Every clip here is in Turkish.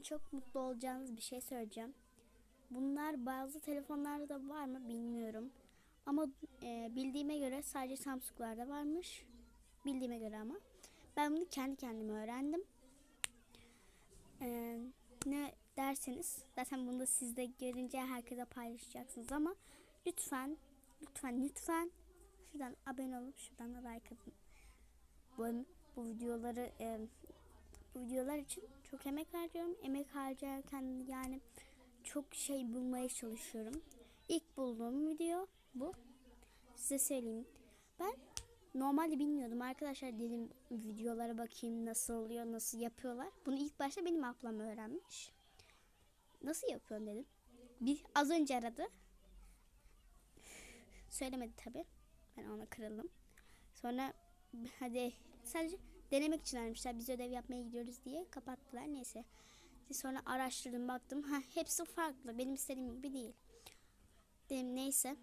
çok mutlu olacağınız bir şey söyleyeceğim. Bunlar bazı telefonlarda da var mı bilmiyorum. Ama e, bildiğime göre sadece Samsung'larda varmış. Bildiğime göre ama. Ben bunu kendi kendime öğrendim. E, ne derseniz zaten bunu da siz de görünce herkese paylaşacaksınız ama lütfen lütfen lütfen şuradan abone olup şuradan da like atın. Bu, bu videoları e, bu videolar için çok emek harcıyorum. Emek harcarken yani çok şey bulmaya çalışıyorum. İlk bulduğum video bu. Size söyleyeyim. Ben normalde bilmiyordum arkadaşlar dedim videolara bakayım nasıl oluyor, nasıl yapıyorlar. Bunu ilk başta benim ablam öğrenmiş. Nasıl yapıyorsun dedim. Bir az önce aradı. Söylemedi tabi. Ben ona kırıldım. Sonra hadi sadece denemek için aramışlar. Biz ödev yapmaya gidiyoruz diye kapattılar. Neyse. Sonra araştırdım baktım. Ha, hepsi farklı. Benim istediğim gibi değil. Dedim neyse.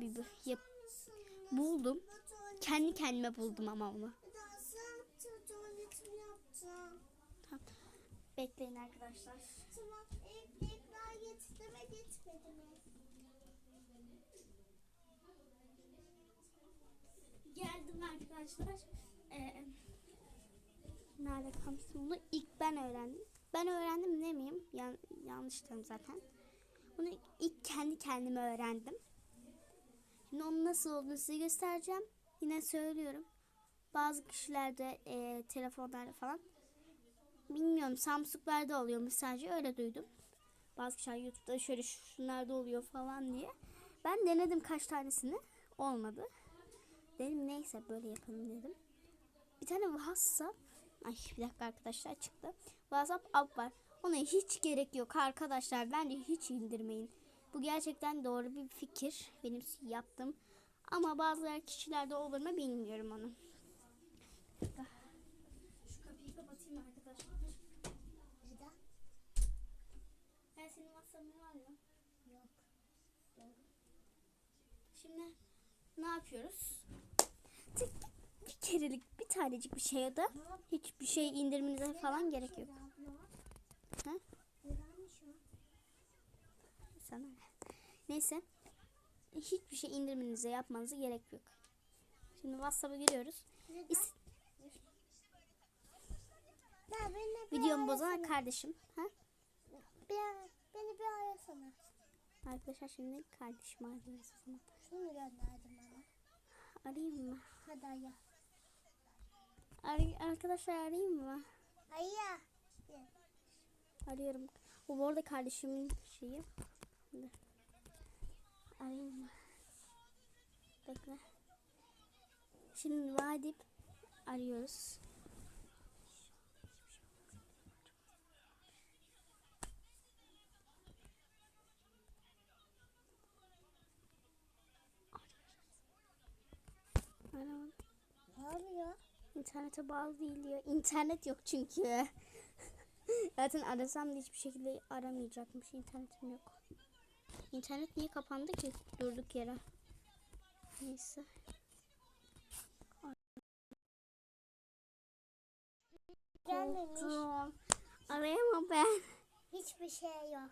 Bir, bir yap, buldum. Kendi kendime buldum ama onu. Bekleyin arkadaşlar. Tamam. Daha getirdi ve gitmedi mi? Geldim arkadaşlar. Ee, nerede kalmıştım bunu? İlk ben öğrendim. Ben öğrendim demeyeyim. Yan, yanlış dedim zaten. Bunu ilk kendi kendime öğrendim. Şimdi onun nasıl olduğunu size göstereceğim. Yine söylüyorum. Bazı kişilerde e, telefonlarda falan bilmiyorum Samsung'larda oluyormuş sadece öyle duydum. Bazı kişiler YouTube'da şöyle şunlarda oluyor falan diye. Ben denedim kaç tanesini. Olmadı. Dedim neyse böyle yapalım dedim. Bir tane WhatsApp Ay bir dakika arkadaşlar çıktı. WhatsApp app var. Ona hiç gerek yok arkadaşlar. Bence hiç indirmeyin. Bu gerçekten doğru bir fikir. Benim yaptım. Ama bazı kişilerde olur mu bilmiyorum onu. Şu kapıyı kapatayım arkadaşlar. Ben senin WhatsApp'ın var mı? Yok. Şimdi ne yapıyoruz? Bir kerelik tanecik bir şeye de hiçbir şey indirmenize falan gerek yok. Ha? O? Sana ne? Neyse. Hiçbir şey indirmenize yapmanıza gerek yok. Şimdi WhatsApp'a giriyoruz. Neden? İs- Ya beni bir videomu bozan kardeşim. Ha? Bir, beni bir arasana. Arkadaşlar şimdi o zaman. Şunu gönderdim bana. Arayayım mı? Hadi aya. Ar- arkadaşlar arayayım mı? Aya. Arıyorum. O bu arada kardeşimin şeyi. Arayayım mı? Bekle. Şimdi vadip arıyoruz. Aramadım. İnternete bağlı değil diyor. İnternet yok çünkü. Zaten arasam da hiçbir şekilde aramayacakmış. İnternetim yok. İnternet niye kapandı ki durduk yere? Neyse. Gelmemiş. Arayamam ben. Hiçbir şey yok.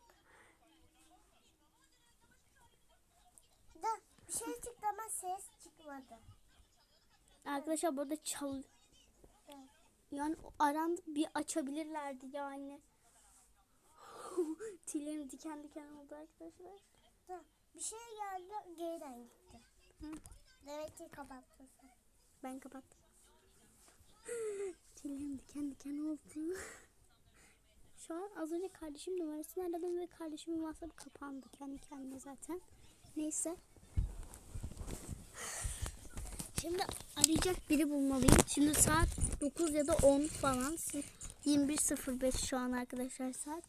Da bir şey çıktı ama ses çıkmadı. Arkadaşlar burada çal... Yani o arandı bir açabilirlerdi yani. Tüylerim diken diken oldu arkadaşlar. Da bir şey geldi geriden gitti. Hı. Demek ki kapattın sen. Ben kapattım. Tüylerim diken diken oldu. Şu an az önce kardeşim numarasını aradım ve kardeşimin WhatsApp kapandı kendi kendine zaten. Neyse. Şimdi arayacak biri bulmalıyım. Şimdi saat 9 ya da 10 falan. 21.05 şu an arkadaşlar saat.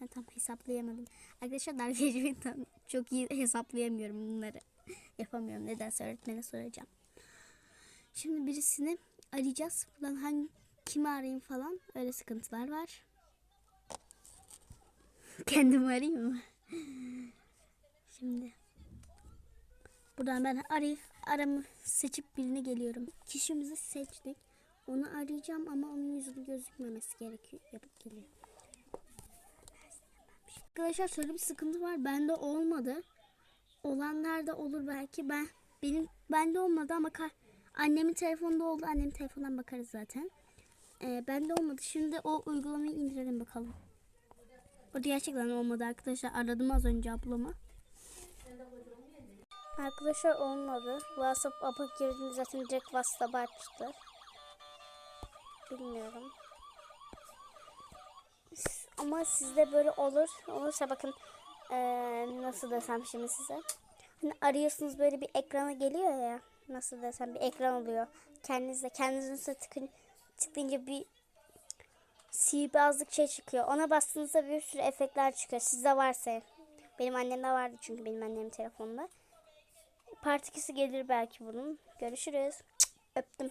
Ben tam hesaplayamadım. Arkadaşlar dalga geçmeyin. Tam Çok iyi hesaplayamıyorum bunları. Yapamıyorum. Nedense öğretmene soracağım. Şimdi birisini arayacağız. Buradan hangi kimi arayayım falan. Öyle sıkıntılar var. Kendimi arayayım mı? Şimdi buradan ben arayıp aramı seçip birini geliyorum. Kişimizi seçtik. Onu arayacağım ama onun yüzünü gözükmemesi gerekiyor. Yapıp geliyor. arkadaşlar şöyle bir sıkıntı var. Bende olmadı. Olanlar da olur belki. Ben benim bende olmadı ama ka- annemin telefonunda oldu. Annemin telefonundan bakarız zaten. Ee, bende olmadı. Şimdi o uygulamayı indirelim bakalım. O gerçekten olmadı arkadaşlar. Aradım az önce ablamı. Arkadaşlar olmadı. WhatsApp app'a girdim zaten direkt WhatsApp açtı. Bilmiyorum. Ama sizde böyle olur. Olursa bakın eee, nasıl desem şimdi size. Hani arıyorsunuz böyle bir ekrana geliyor ya. Nasıl desem bir ekran oluyor. Kendinizde kendinizin üstüne tıkın, tıklayınca bir sihirbazlık şey çıkıyor. Ona bastığınızda bir sürü efektler çıkıyor. Sizde varsa. Benim annemde vardı çünkü benim annemin telefonunda. Part 2'si gelir belki bunun. Görüşürüz. Cık, Öptüm.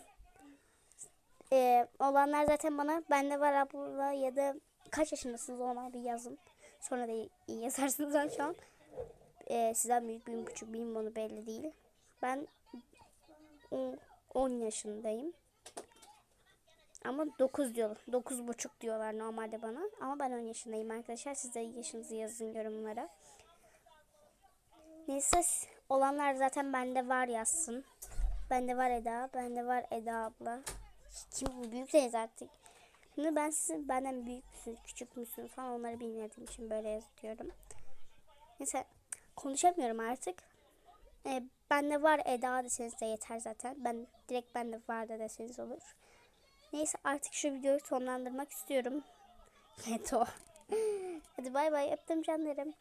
Ee, olanlar zaten bana bende var abla ya da kaç yaşındasınız ona bir yazın. Sonra da yazarsınız ben şu an. Ee, sizden büyük büyük küçük benim onu belli değil. Ben on- 10 yaşındayım. Ama 9 diyorlar. 9 buçuk diyorlar normalde bana. Ama ben 10 yaşındayım arkadaşlar. Siz de yaşınızı yazın yorumlara. Neyse olanlar zaten bende var yazsın. Bende var Eda. Bende var Eda abla. Kim büyükseniz artık. Şimdi ben sizin benden büyük müsünüz, küçük müsünüz falan onları bilmediğim için böyle yazıyorum. Neyse konuşamıyorum artık. Ee, bende var Eda deseniz de yeter zaten. Ben direkt bende var da deseniz olur. Neyse artık şu videoyu sonlandırmak istiyorum. Evet o. Hadi bay bay öptüm canlarım.